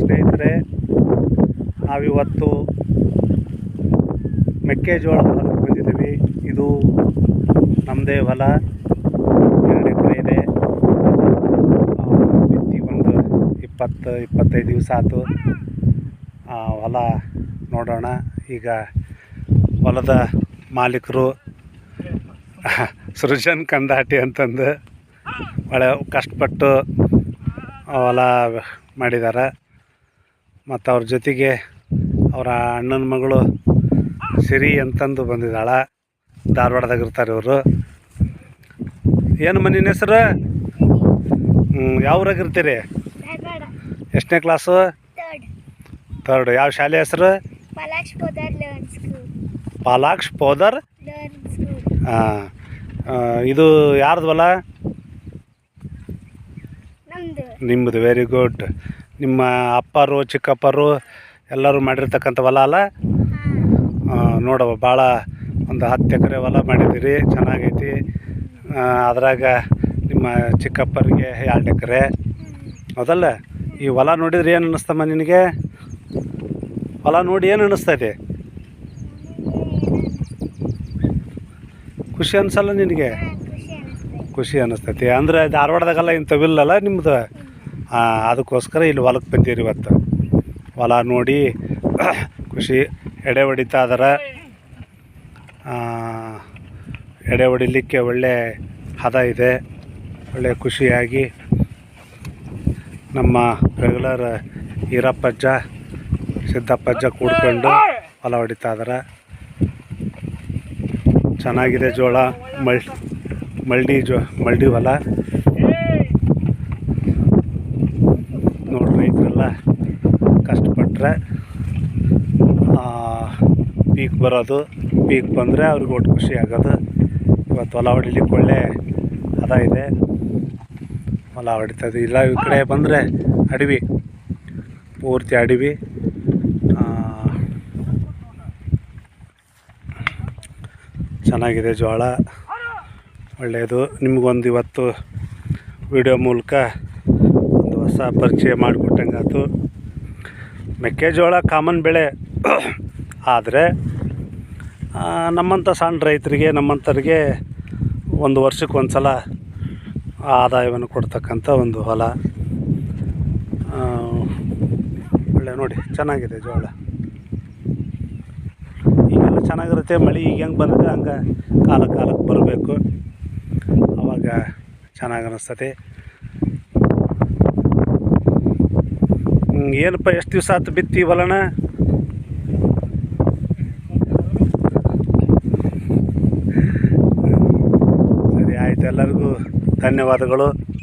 ಸ್ನೇಹಿತರೆ, ನಾವಿವತ್ತು ಮೆಕ್ಕೆಜೋಳ ಹೊಲಕ್ಕೆ ಬಂದಿದ್ದೀವಿ. ಇದು ನಮ್ಮದೇ ಹೊಲ. ಎರಡು ಎಕರೆ ಇದೆ. ಒಂದು ಇಪ್ಪತ್ತು, ಇಪ್ಪತ್ತೈದು ದಿವಸ ಆಯಿತು. ಹೊಲ ನೋಡೋಣ. ಈಗ ಹೊಲದ ಮಾಲೀಕರು ಸೃಜನ್ ಕಂದಾಟಿ ಅಂತಂದು ಒಳ್ಳೆ ಕಷ್ಟಪಟ್ಟು ಹೊಲ ಮಾಡಿದ್ದಾರೆ ಮತ್ತು ಅವ್ರ ಜೊತೆಗೆ ಅವರ ಅಣ್ಣನ ಮಗಳು ಸಿರಿ ಅಂತಂದು ಬಂದಿದ್ದಾಳೆ. ಧಾರವಾಡದಾಗ ಇರ್ತಾರೆ ಇವರು. ಏನು ಮನಿನ ಹೆಸರು? ಯಾವ ಊರಾಗ ಇರ್ತೀರಿ? ಎಷ್ಟನೇ ಕ್ಲಾಸು ಥರ್ಡ್ ತರ್ಡ್ ಯಾವ ಶಾಲೆ ಹೆಸರು? ಪಾಲಾಕ್ಷ ಪೋದರ್ ಹಾಂ. ಇದು ಯಾರ್ದು ಬಲ ನಿಮ್ಮದು ವೆರಿ ಗುಡ್ ನಿಮ್ಮ ಅಪ್ಪರು ಚಿಕ್ಕಪ್ಪರು ಎಲ್ಲರೂ ಮಾಡಿರ್ತಕ್ಕಂಥ ಹೊಲ ಅಲ್ಲ? ನೋಡವ ಭಾಳ ಒಂದು ಹತ್ತು ಎಕರೆ ಹೊಲ ಮಾಡಿದ್ದೀರಿ ಚೆನ್ನಾಗೈತಿ. ಅದ್ರಾಗ ನಿಮ್ಮ ಚಿಕ್ಕಪ್ಪರಿಗೆ ಎರಡು ಎಕರೆ. ಹೌದಲ್ಲ? ಈ ಹೊಲ ನೋಡಿದ್ರೆ ಏನು ಅನ್ನಿಸ್ತಮ್ಮ ನಿನಗೆ? ಹೊಲ ನೋಡಿ ಏನು ಅನ್ನಿಸ್ತೈತಿ ಖುಷಿ ಅನಿಸಲ್ಲ ನಿನಗೆ? ಖುಷಿ ಅನ್ನಿಸ್ತೈತಿ ಅಂದ್ರೆ ಧಾರವಾಡದಾಗೆಲ್ಲ ಇಂಥವಿಲ್ಲಲ್ಲ ನಿಮ್ಮದು ಅದಕ್ಕೋಸ್ಕರ ಇಲ್ಲಿ ಹೊಲಕ್ಕೆ ಬಂದೀರಿ ಇವತ್ತು. ಹೊಲ ನೋಡಿ ಖುಷಿ ಎಡೆ ಹೊಡಿತಾ ಅದರ ಎಡೆ ಹೊಡಿಲಿಕ್ಕೆ ಒಳ್ಳೆ ಹದ ಇದೆ. ಒಳ್ಳೆ ಖುಷಿಯಾಗಿ ನಮ್ಮ ರೆಗ್ಯುಲರ್ ಈರಪ್ಪಜ್ಜ ಸಿದ್ದಪ್ಪಜ್ಜ ಕೂಡ್ಕೊಂಡು ಹೊಲ ಹೊಡಿತಾ ಇದಾರೆ. ಚೆನ್ನಾಗಿದೆ ಜೋಳ, ಮಳ್ ಮಲ್ಡಿ ಜೋ ಮಲ್ಡಿ ಹೊಲ. ರೈತರೆಲ್ಲ ಕಷ್ಟಪಟ್ಟರೆ ಪೀಕ್ ಬರೋದು. ಪೀಕ್ ಬಂದರೆ ಅವ್ರಿಗೆ ಒಟ್ಟು ಖುಷಿ ಆಗೋದು. ಇವತ್ತು ಹೊಲ ಹೊಡಿಲಿಕ್ಕೆ ಒಳ್ಳೆ ಹದ ಇದೆ. ಹೊಲ ಹೊಡಿತದೆ. ಇಲ್ಲ ಈ ಕಡೆ ಬಂದರೆ ಅಡವಿ, ಪೂರ್ತಿ ಅಡವಿ. ಚೆನ್ನಾಗಿದೆ ಜೋಳ. ಒಳ್ಳೆಯದು. ನಿಮಗೊಂದು ಇವತ್ತು ವಿಡಿಯೋ ಮೂಲಕ ಹೊಸ ಪರಿಚಯ ಮಾಡಿಕೊಟ್ಟಂಗಾಯ್ತು. ಮೆಕ್ಕೆಜೋಳ ಕಾಮನ್ ಬೆಳೆ. ಆದರೆ ನಮ್ಮಂಥ ಸಣ್ಣ ರೈತರಿಗೆ ನಮ್ಮಂಥವ್ರಿಗೆ ಒಂದು ವರ್ಷಕ್ಕೆ ಒಂದು ಸಲ ಆದಾಯವನ್ನು ಕೊಡ್ತಕ್ಕಂಥ ಒಂದು ಹೊಲ. ಒಳ್ಳೆ ನೋಡಿ, ಚೆನ್ನಾಗಿದೆ ಜೋಳ. ಈಗೆಲ್ಲ ಚೆನ್ನಾಗಿರುತ್ತೆ, ಮಳೆ ಈಗ ಹೆಂಗೆ ಬಂದಿದೆ, ಹಂಗೆ ಕಾಲ ಕಾಲಕ್ಕೆ ಬರಬೇಕು. ಆವಾಗ ಚೆನ್ನಾಗಿ ಏನಪ್ಪ ಎಷ್ಟು ದಿವಸ ಆತು ಬಿತ್ತಿ ಹೊಲನ? ಸರಿ ಆಯ್ತು ಎಲ್ಲರಿಗೂ ಧನ್ಯವಾದಗಳು.